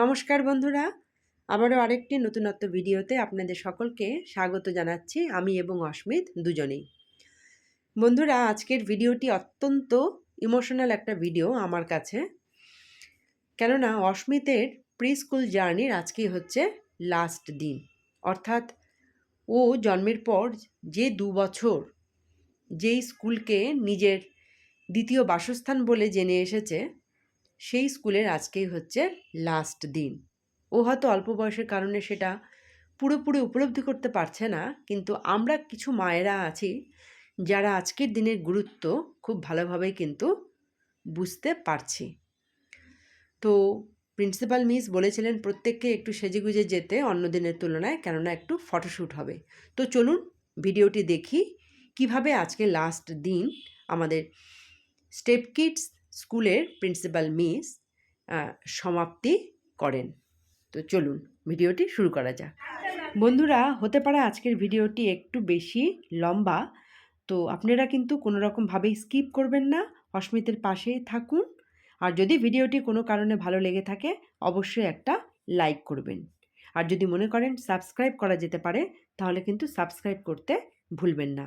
নমস্কার বন্ধুরা। আবারও আরেকটি নতুনত্ব ভিডিওতে আপনাদের সকলকে স্বাগত জানাচ্ছি আমি এবং অস্মিত দুজনেই। বন্ধুরা, আজকের ভিডিওটি অত্যন্ত ইমোশনাল একটা ভিডিও আমার কাছে। কেননা, অস্মিতের প্রি স্কুল জার্নির আজকেই হচ্ছে লাস্ট দিন। অর্থাৎ ও জন্মের পর যে দু বছর যেই স্কুলকে নিজের দ্বিতীয় বাসস্থান বলে জেনে এসেছে সেই স্কুলের আজকেই হচ্ছে লাস্ট দিন। ও হয়তো অল্প বয়সের কারণে সেটা পুরোপুরি উপলব্ধি করতে পারছে না, কিন্তু আমরা কিছু মায়েরা আছি যারা আজকের দিনের গুরুত্ব খুব ভালোভাবেই কিন্তু বুঝতে পারছি। তো প্রিন্সিপাল মিস বলেছিলেন, প্রত্যেককে একটু সেজেগুজে যেতে অন্য দিনের তুলনায়, কেননা একটু ফটোশ্যুট হবে। তো চলুন ভিডিওটি দেখি কীভাবে আজকে লাস্ট দিন আমাদের স্টেপ কিডস স্কুলের প্রিন্সিপাল মিস সমাপ্তি করেন। তো চলুন, ভিডিওটি শুরু করা যাক। বন্ধুরা, হতে পারে আজকের ভিডিওটি একটু বেশি লম্বা, তো আপনারা কিন্তু কোনো রকমভাবেই স্কিপ করবেন না, অস্মিতের পাশেই থাকুন। আর যদি ভিডিওটি কোনো কারণে ভালো লেগে থাকে, অবশ্যই একটা লাইক করবেন। আর যদি মনে করেন সাবস্ক্রাইব করা যেতে পারে, তাহলে কিন্তু সাবস্ক্রাইব করতে ভুলবেন না।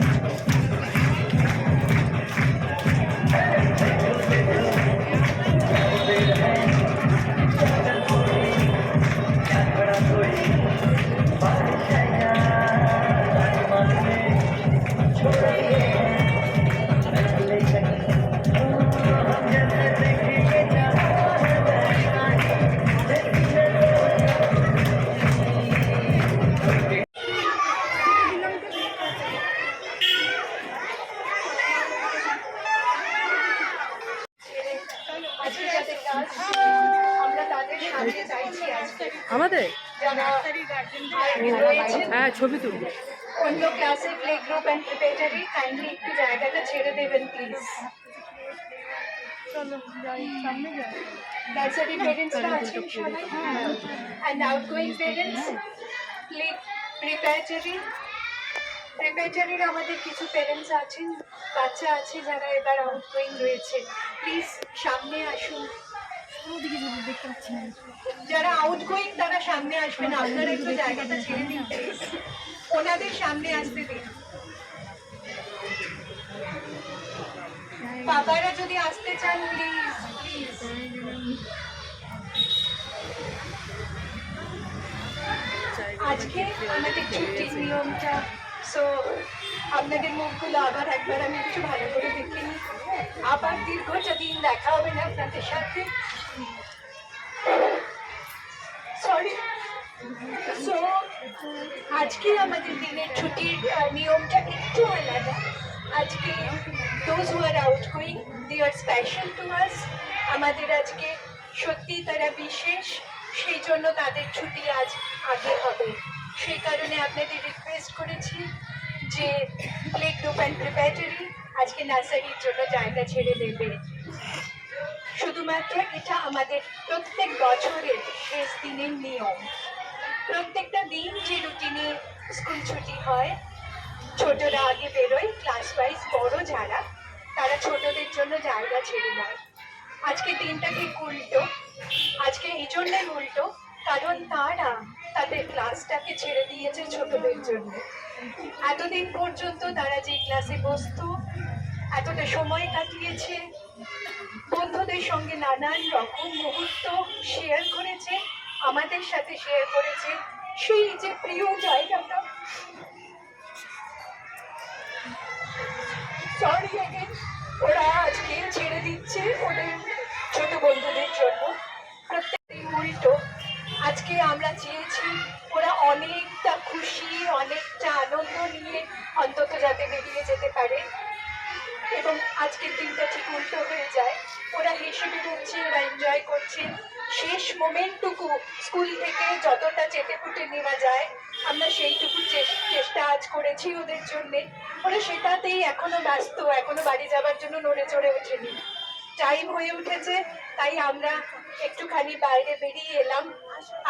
আমাদের? হ্যাঁ ছবি তুলব। অন্য ক্লাসে play group and preparatory kindly একটু জায়গাটা ছেড়ে দেবেন প্লিজ নার্সারি পেরেন্টসরা আছেন সবাই? And outgoing parents play preparatory প্রিপারেটরির আমাদের কিছু পেরেন্টস আছেন বাচ্চা আছে যারা এবার আউটগোয়িং রয়েছে। প্লিজ সামনে আসুন। যারা আউটগোয়িং তারা সামনে আসবেন আপনারা একটু জায়গাটা ছেড়ে দিন ওনাদের সামনে আসতে দিন। বাবারা যদি আসতে চান প্লিজ প্লিজ আজকে আমাদের ছুটির নিয়মটা সো আপনাদের মুখগুলো আবার একবার আমি একটু ভালো করে দেখে নিই। আবার দীর্ঘ দিন দেখা হবে না আপনাদের সাথে সরি সো আজকে আমাদের দিনের ছুটির নিয়মটা একটু আলাদা। আজকে those who are outgoing they are special to us আমাদের আজকে সত্যি তারা বিশেষ, সেই জন্য তাদের ছুটি আজ আগে হবে। সেই কারণে আপনাদের রিকোয়েস্ট করেছি যে প্লে গ্রুপ অ্যান্ড প্রিপারেটরি আজকে নার্সারির জন্য জায়গা ছেড়ে দেবে। শুধুমাত্র এটা আমাদের প্রত্যেক বছরের শেষ দিনের নিয়ম। প্রত্যেকটা দিন যে রুটিনে স্কুল ছুটি হয়, ছোটরা আগে বেরোয় ক্লাস ওয়াইজ বড় যারা, তারা ছোটদের জন্য জায়গা ছেড়ে দেয়। আজকে দিনটা ঠিক উল্টো। আজকে এই জন্যই উল্টো, কারণ তারা তাদের ক্লাসটাকে ছেড়ে দিয়েছে ছোটদের জন্য। এতদিন পর্যন্ত তারা যে ক্লাসে বসতো, এতটা সময় কাটিয়েছে, বন্ধুদের সঙ্গে নানান রকম মুহূর্ত শেয়ার করেছে আমাদের সাথে শেয়ার করেছে। সেই যে প্রিয় জায়গাটা। সরি ওরা আজকে ছেড়ে দিচ্ছে ওদের ছোট বন্ধুদের জন্য। প্রত্যেকদিন উল্টো আজকে আমরা চেয়েছি ওরা অনেকটা খুশি, অনেকটা আনন্দ নিয়ে অন্তত যাতে বেরিয়ে যেতে পারে। এবং আজকের দিনটা ঠিক উল্টো হয়ে যায়। ওরা হেসে বেরোচ্ছে, ওরা এনজয় করছে। শেষ মোমেন্টটুকু স্কুল থেকে যতটা চেটে ফুটে নেওয়া যায়, আমরা সেইটুকু চেষ্টা আজ করেছি ওদের জন্যে। ওরা সেটাতেই এখনও ব্যস্ত, এখনও বাড়ি যাবার জন্য নড়ে চড়ে ওঠেনি। টাইম হয়ে উঠেছে, তাই আমরা একটুখানি বাইরে বেরিয়ে এলাম।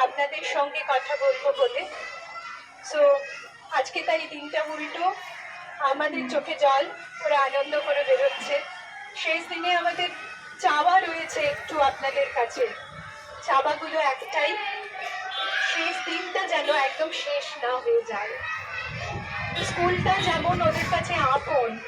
আপনাদের সঙ্গে কথা বলব বলে। সো আজকে তাই দিনটা উল্টো। আমাদের চোখে জল, ওরা আনন্দ করে বেরোচ্ছে। শেষ দিনে আমাদের চাওয়া রয়েছে একটু আপনাদের কাছে। চাওয়াগুলো একটাই। শেষ দিনটা যেন একদম শেষ না হয়ে যায়। স্কুলটা যেমন ওদের কাছে আপন,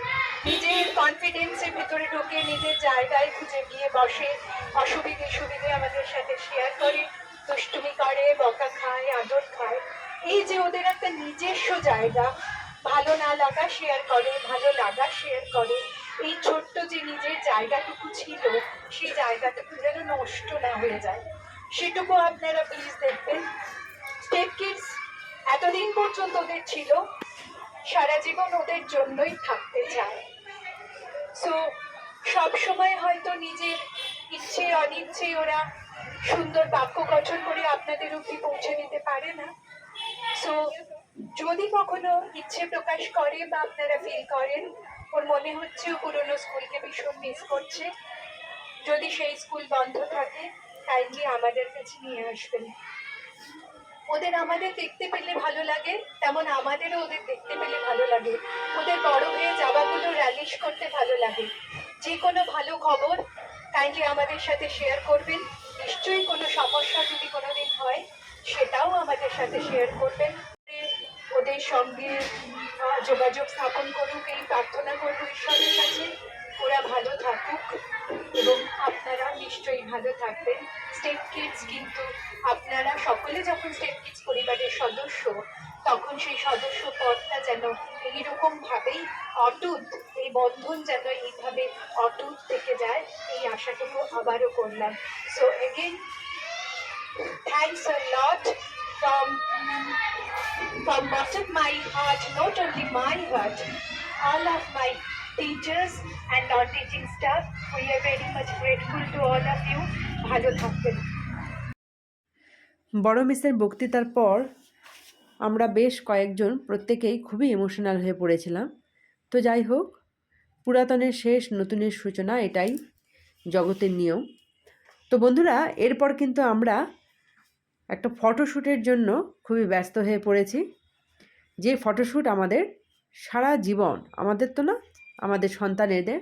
নিজের কনফিডেন্সের ভেতরে ঢোকে, নিজের জায়গায় খুঁজে গিয়ে বসে, অসুবিধে সুবিধে আমাদের সাথে শেয়ার করে, দুষ্টুমি করে, বকা খায়, আদর খায়। এই যে ওদের একটা নিজস্ব জায়গা, ভালো না লাগা শেয়ার করে, ভালো লাগা শেয়ার করে। এই ছোট্ট যে নিজের জায়গাটুকু ছিল, সেই জায়গাটুকু যেন নষ্ট না হয়ে যায়। সেটুকু আপনারা প্লিজ দেখবেন। স্টেপ কিডস এতদিন পর্যন্ত ওদের ছিল, সারা জীবন ওদের জন্যই থাকতে চায়। সো সব সময় হয়তো নিজের ইচ্ছে অনিচ্ছে ওরা সুন্দর বাক্য গঠন করে আপনাদের অব্দি পৌঁছে নিতে পারে না। সো যদি কখনো ইচ্ছে প্রকাশ করে বা আপনারা ফিল করেন, ওর মনে হচ্ছে ও পুরোনো স্কুলকে ভীষণ মিস করছে। যদি সেই স্কুল বন্ধ থাকে কাইন্ডলি আমাদের কাছে নিয়ে আসবেন। ওদের আমাদের দেখতে পেলে ভালো লাগে, তেমন আমাদেরও ওদের দেখতে পেলে ভালো লাগে। ওদের বড় হয়ে যাওয়াগুলো র্যালিশ করতে ভালো লাগে। যে কোনো ভালো খবর কাইন্ডলি আমাদের সাথে শেয়ার করবেন। নিশ্চয়ই কোনো সমস্যা যদি কোনোদিন হয়, সেটাও আমাদের সাথে শেয়ার করবেন। ওদের সঙ্গে যোগাযোগ স্থাপন করুক, এই প্রার্থনা করব ঈশ্বরের কাছে। ওরা ভালো থাকুক। এবং আপনারা নিশ্চয়ই ভালো থাকবেন। স্টেপ কিডস কিন্তু আপনারা সকলে যখন স্টেপ কিডস পরিবারের সদস্য তখন সেই সদস্য পদটা যেন এইরকম ভাবেই অটুট এই বন্ধন যেন এইভাবে অটুট থেকে যায় এই আশাটুকু আবারও করলাম। So again thanks a lot from from bottom my heart, not only my heart, all of my teachers and non-teaching staff, we are very much grateful to all of you. ভালো থাকবেন। বড় মিসের বক্তৃতার পর আমরা বেশ কয়েকজন প্রত্যেকেই খুবই ইমোশনাল হয়ে পড়েছিলাম। তো যাই হোক পুরাতনের শেষ নতুনের সূচনা এটাই জগতের নিয়ম। তো বন্ধুরা এরপর কিন্তু আমরা একটা ফটোশ্যুটের জন্য খুবই ব্যস্ত হয়ে পড়েছি। যে ফটোশ্যুট আমাদের সারা জীবন আমাদের তো না আমাদের সন্তানেদের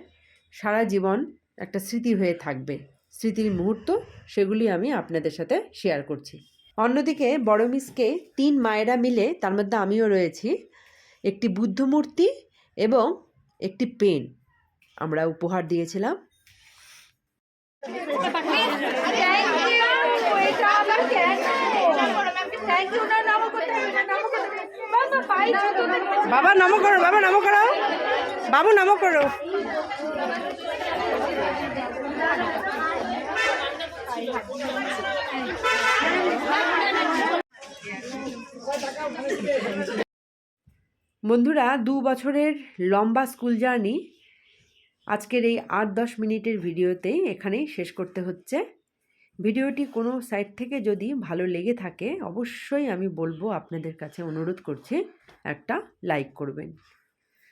সারা জীবন একটা স্মৃতি হয়ে থাকবে। স্মৃতির মুহূর্ত সেগুলি আমি আপনাদের সাথে শেয়ার করছি। অন্যদিকে বড় মিসকে তিন মায়েরা মিলে তার মধ্যে আমিও রয়েছি। একটি বুদ্ধ মূর্তি এবং একটি পেন। আমরা উপহার দিয়েছিলাম। বাবা নম করো বাবা নম করো বাবু নম করো। বন্ধুরা, দু বছরের লম্বা স্কুল জার্নি আজকের এই আট দশ মিনিটের ভিডিওতে এখানেই শেষ করতে হচ্ছে। ভিডিওটি কোনো সাইট থেকে যদি ভালো লেগে থাকে, অবশ্যই আমি বলব আপনাদের কাছে অনুরোধ করছি, একটা লাইক করবেন।